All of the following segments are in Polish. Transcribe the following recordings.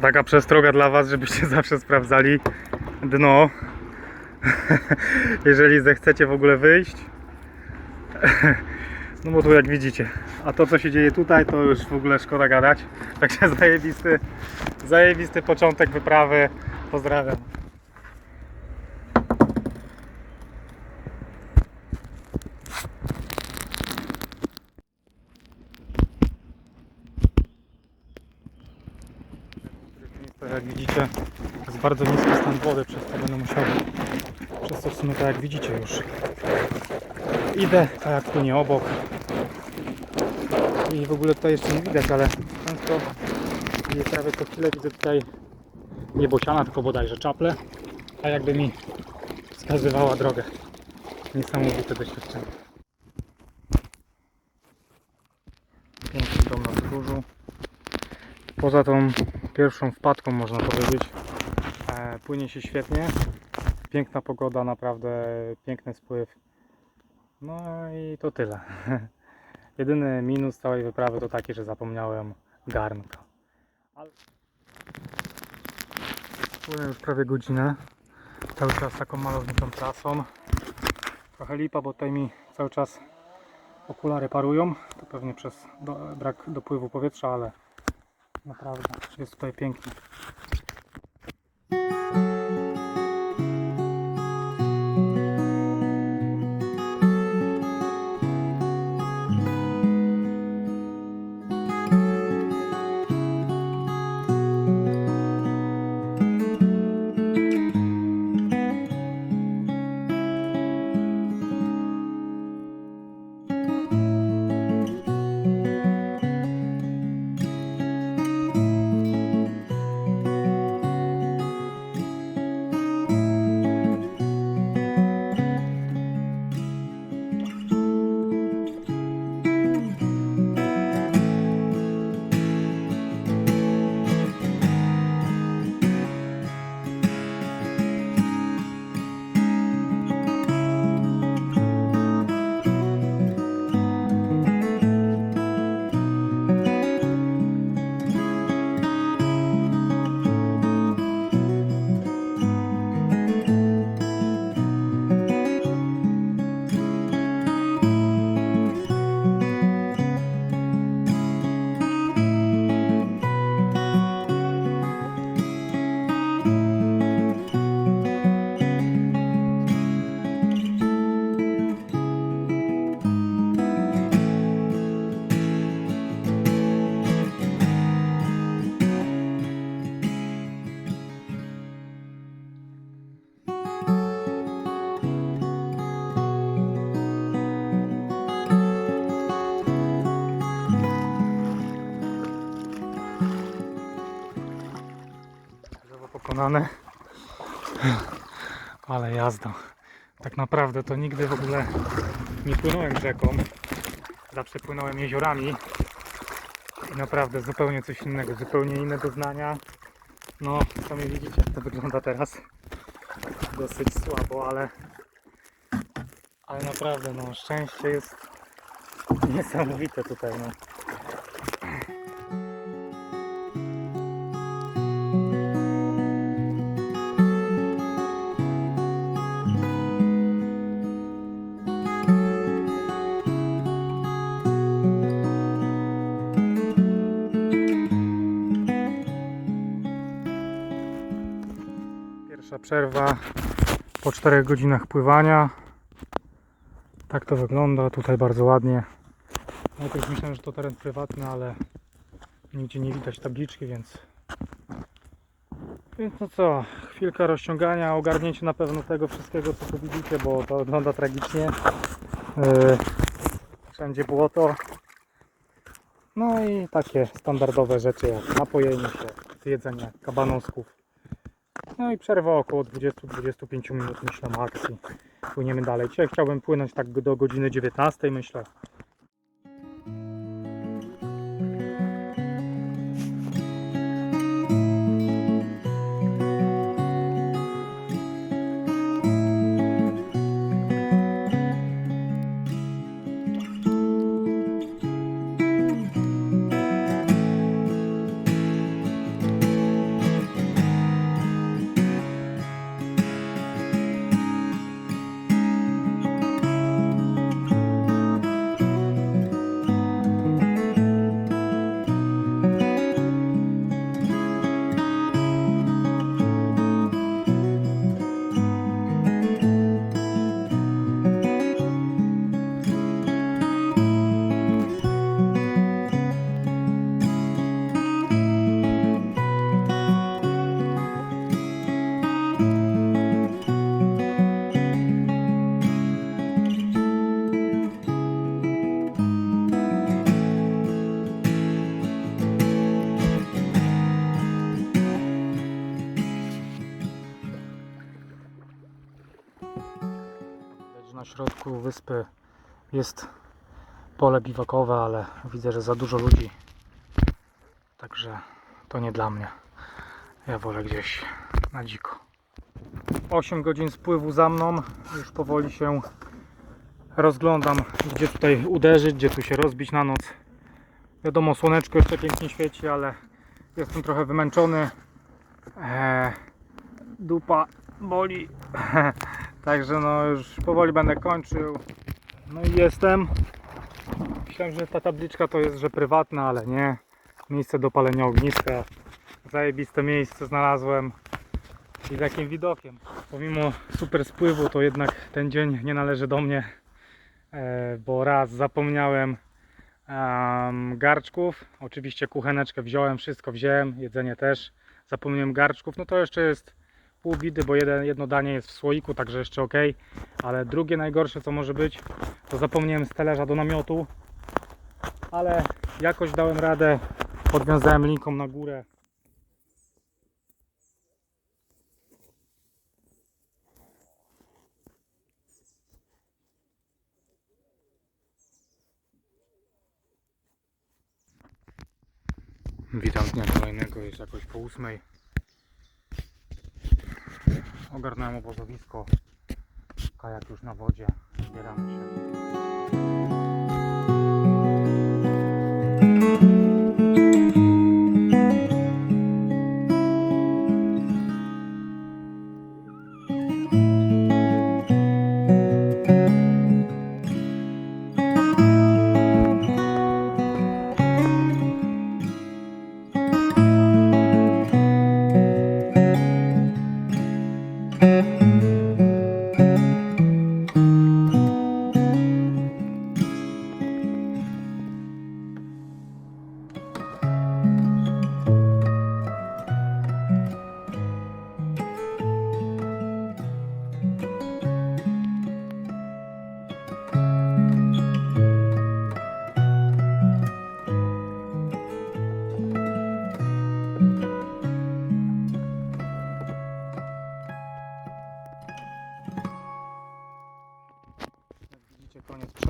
To taka przestroga dla Was, żebyście zawsze sprawdzali dno. Jeżeli zechcecie w ogóle wyjść. No bo tu jak widzicie. A to co się dzieje tutaj to już w ogóle szkoda gadać. Także zajebisty, zajebisty początek wyprawy. Pozdrawiam. To jak widzicie jest bardzo niski stan wody, przez to będę musiał przez to w sumie tak jak widzicie już idę, tak jak płynie obok i w ogóle tutaj jeszcze nie widać, ale często i prawie co chwilę widzę tutaj nie bociana, tylko bodajże czaple, a jakby mi wskazywała drogę. Niesamowite doświadczenie. Piękny dom na wzgórzu. Poza tą pierwszą wpadką można powiedzieć, e, płynie się świetnie. Piękna pogoda, naprawdę piękny spływ. No i to tyle. Jedyny minus całej wyprawy to taki, że zapomniałem garnka. Płynę już prawie godzinę. Cały czas taką malowniczą trasą. Trochę lipa, bo tutaj mi cały czas okulary parują. To pewnie przez do, brak dopływu powietrza, ale jest tutaj pięknie. Pokonane. Ale jazda. Tak naprawdę to nigdy w ogóle nie płynąłem rzeką. Zawsze płynąłem jeziorami. I naprawdę zupełnie coś innego, zupełnie inne doznania. No, sami widzicie jak to wygląda teraz. Dosyć słabo, ale ale naprawdę no szczęście jest niesamowite tutaj no. Przerwa po 4 godzinach pływania. Tak to wygląda, tutaj bardzo ładnie. Najpierw myślałem, że to teren prywatny, ale nigdzie nie widać tabliczki, więc więc no co, chwilka rozciągania, ogarnięcie na pewno tego wszystkiego co tu widzicie, bo to wygląda tragicznie. Yy, wszędzie błoto. No i takie standardowe rzeczy jak napojenie się, zjedzenie kabanosków. No i przerwa około 20-25 minut myślę max i płyniemy dalej. Dzisiaj chciałbym płynąć tak do godziny 19 myślę. Środku wyspy jest pole biwakowe, ale widzę, że za dużo ludzi. Także to nie dla mnie. Ja wolę gdzieś na dziko. 8 godzin spływu za mną. Już powoli się rozglądam, gdzie tutaj uderzyć, gdzie tu się rozbić na noc. Wiadomo, słoneczko jeszcze pięknie świeci, ale jestem trochę wymęczony. Eee, dupa boli. Także no już powoli będę kończył. No i jestem. Myślałem, że ta tabliczka to jest, że prywatna, ale nie. Miejsce do palenia ogniska. Zajebiste miejsce znalazłem. I z jakim widokiem. Pomimo super spływu, to jednak ten dzień nie należy do mnie. E, bo raz zapomniałem em, garczków. Oczywiście kucheneczkę wziąłem, wszystko wziąłem, jedzenie też. Zapomniałem garczków. No to jeszcze jest pół bidy, bo jeden, jedno danie jest w słoiku, także jeszcze ok. Ale drugie najgorsze co może być, to zapomniałem steleża do namiotu. Ale jakoś dałem radę. Podwiązałem linką na górę. Witam dnia kolejnego, jest jakoś po ósmej. Ogarnąłem obozowisko. Kajak już na wodzie. Zbieramy się.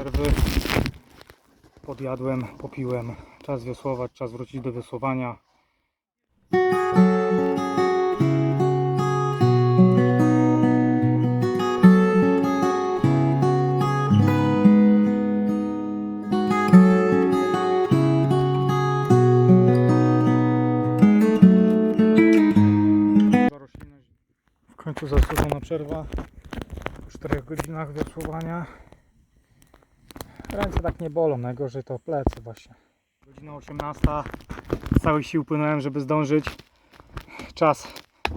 Przerwy. Podjadłem, popiłem. Czas wiosłować, czas wrócić do wiosłowania. W końcu zasłużona przerwa. Po 4 godzinach wiosłowania. Ręce tak nie bolą, najgorzej to plecy właśnie. Godzina 18. Z całych sił płynąłem, żeby zdążyć. Czas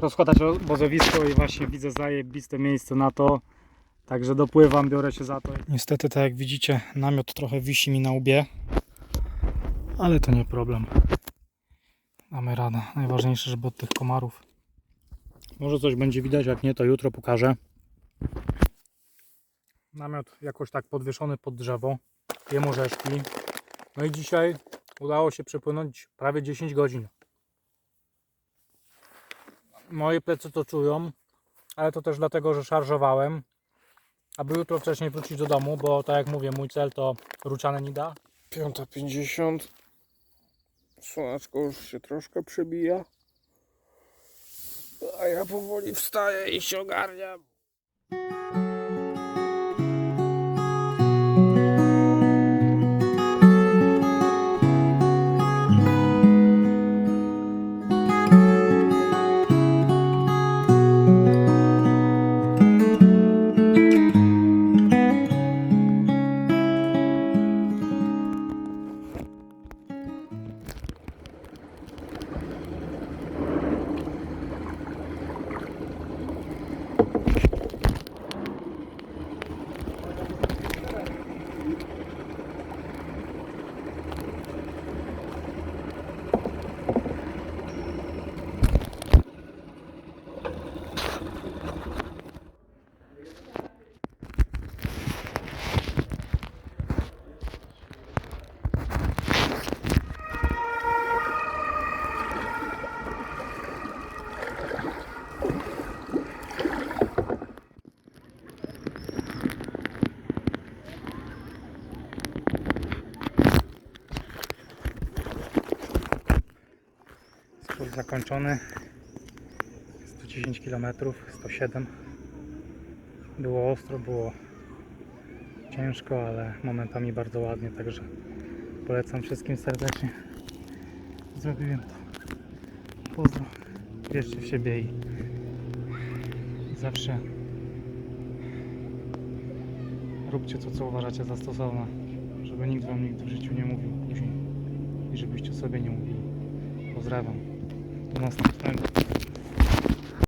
rozkładać obozowisko i właśnie widzę zajebiste miejsce na to. Także dopływam, biorę się za to. Niestety, tak jak widzicie, namiot trochę wisi mi na łbie. Ale to nie problem. Damy radę. Najważniejsze, żeby od tych komarów. Może coś będzie widać, jak nie, to jutro pokażę. Namiot jakoś tak podwieszony pod drzewo. Jem orzeszki. No i dzisiaj udało się przepłynąć prawie 10 godzin. Moje plecy to czują, ale to też dlatego, że szarżowałem. Aby jutro wcześniej wrócić do domu, bo tak jak mówię, mój cel to Ruciane Nida. 5.50 Słoneczko już się troszkę przebija A ja powoli wstaję i się ogarniam zakończony. 110 km, 107. Było ostro, było ciężko, ale momentami bardzo ładnie, także polecam wszystkim serdecznie. Zrobiłem to. Pozdro. Wierzcie w siebie i zawsze róbcie to, co uważacie za stosowne, żeby nikt wam nigdy w życiu nie mówił później i żebyście sobie nie mówili. Pozdrawiam. Do następnego.